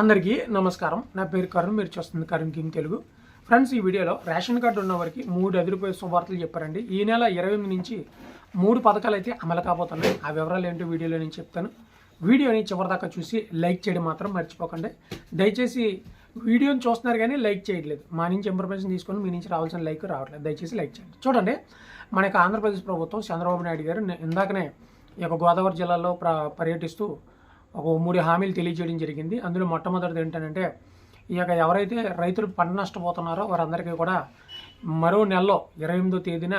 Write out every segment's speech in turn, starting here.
అందరికీ నమస్కారం. నా పేరు కరుణ్ మీరు చూస్తుంది కరుణ్ కింగ్ తెలుగు. ఫ్రెండ్స్ ఈ వీడియోలో రేషన్ కార్డు ఉన్న వారికి మూడు అదిరిపోయే శుభవార్తలు చెప్పారండి. ఈ నెల ఇరవై నుంచి మూడు పథకాలు అయితే అమలు కాబోతున్నాయి. ఆ వివరాలు ఏంటో వీడియోలో నేను చెప్తాను. వీడియోని చివరిదాకా చూసి లైక్ చేయడం మాత్రం మర్చిపోకండి. దయచేసి వీడియోని చూస్తున్నారు కానీ లైక్ చేయట్లేదు. మా నుంచి ఇన్ఫర్మేషన్ తీసుకొని మీ నుంచి రావాల్సిన లైక్ రావట్లేదు. దయచేసి లైక్ చేయండి. చూడండి మన యొక్క ఆంధ్రప్రదేశ్ ప్రభుత్వం చంద్రబాబు నాయుడు గారు ఇందాకనే ఈ యొక్క గోదావరి జిల్లాలో ప్ర పర్యటిస్తూ ఒక మూడు హామీలు తెలియజేయడం జరిగింది. అందులో మొట్టమొదటిది ఏంటంటే ఈ యొక్క ఎవరైతే రైతులు పంట నష్టపోతున్నారో వారందరికీ కూడా మరో నెలలో ఇరవై ఎనిమిదో తేదీన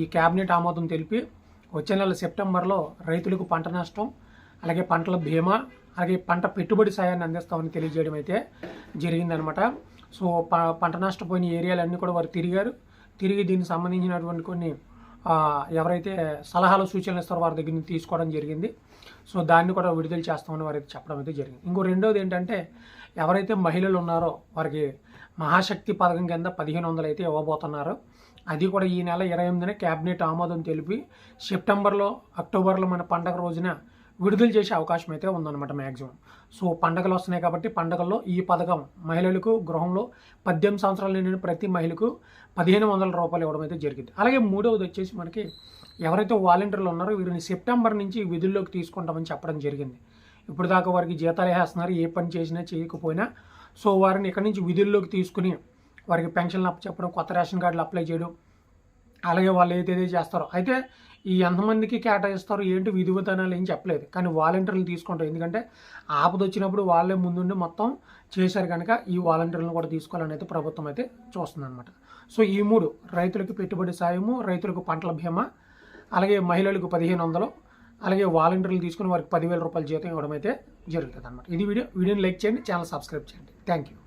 ఈ క్యాబినెట్ ఆమోదం తెలిపి వచ్చే నెల సెప్టెంబర్లో రైతులకు పంట నష్టం అలాగే పంటల బీమా అలాగే పంట పెట్టుబడి సాయాన్ని అందిస్తామని తెలియజేయడం అయితే జరిగిందనమాట. సో ప పంట నష్టపోయిన ఏరియాలన్నీ కూడా వారు తిరిగారు. తిరిగి దీనికి సంబంధించినటువంటి కొన్ని ఎవరైతే సలహాలు సూచనలు ఇస్తారో వారి దగ్గర నుంచి తీసుకోవడం జరిగింది. సో దాన్ని కూడా విడుదల చేస్తామని వారికి చెప్పడం అయితే జరిగింది. ఇంకో రెండోది ఏంటంటే ఎవరైతే మహిళలు ఉన్నారో వారికి మహాశక్తి పథకం కింద పదిహేను వందలు అయితే ఇవ్వబోతున్నారు. అది కూడా ఈ నెల ఇరవై ఎనిమిదిన క్యాబినెట్ ఆమోదం తెలిపి సెప్టెంబర్లో అక్టోబర్లో మన పండగ రోజున విడుదల చేసే అవకాశం అయితే ఉందన్నమాట మ్యాక్సిమం సో పండగలు వస్తున్నాయి కాబట్టి పండగల్లో ఈ పథకం మహిళలకు గృహంలో పద్దెనిమిది సంవత్సరాలు నిండిన ప్రతి మహిళకు పదిహేను వందల రూపాయలు ఇవ్వడం అయితే జరిగింది. అలాగే మూడవది వచ్చేసి మనకి ఎవరైతే వాలంటీర్లు ఉన్నారో వీరిని సెప్టెంబర్ నుంచి విధుల్లోకి తీసుకుంటామని చెప్పడం జరిగింది. ఇప్పుడు దాకా వారికి జీతాలు వేస్తున్నారు ఏ పని చేసినా చేయకపోయినా. సో వారిని ఇక్కడి నుంచి విధుల్లోకి తీసుకుని వారికి పెన్షన్లు అప్ చెప్పడం కొత్త రేషన్ కార్డులు అప్లై చేయడం అలాగే వాళ్ళు ఏదైతే చేస్తారో. అయితే ఈ ఎంతమందికి కేటాయిస్తారు ఏంటి విధి విధానాలు ఏం చెప్పలేదు. కానీ వాలంటీర్లు తీసుకుంటారు. ఎందుకంటే ఆపద వచ్చినప్పుడు వాళ్ళే ముందుండి మొత్తం చేశారు కనుక ఈ వాలంటీర్లను కూడా తీసుకోవాలని అయితే ప్రభుత్వం అయితే చూస్తుంది అనమాట సో ఈ మూడు రైతులకు పెట్టుబడి సాయము రైతులకు పంటల బీమా అలాగే మహిళలకు పదిహేను వందలు అలాగే వాలంటీర్లు తీసుకుని వారికి పదివేల రూపాయల జీతం ఇవ్వడం అయితే జరుగుతుంది అనమాట ఇది వీడియో. వీడియోని లైక్ చేయండి ఛానల్ సబ్స్క్రైబ్ చేయండి. Thank you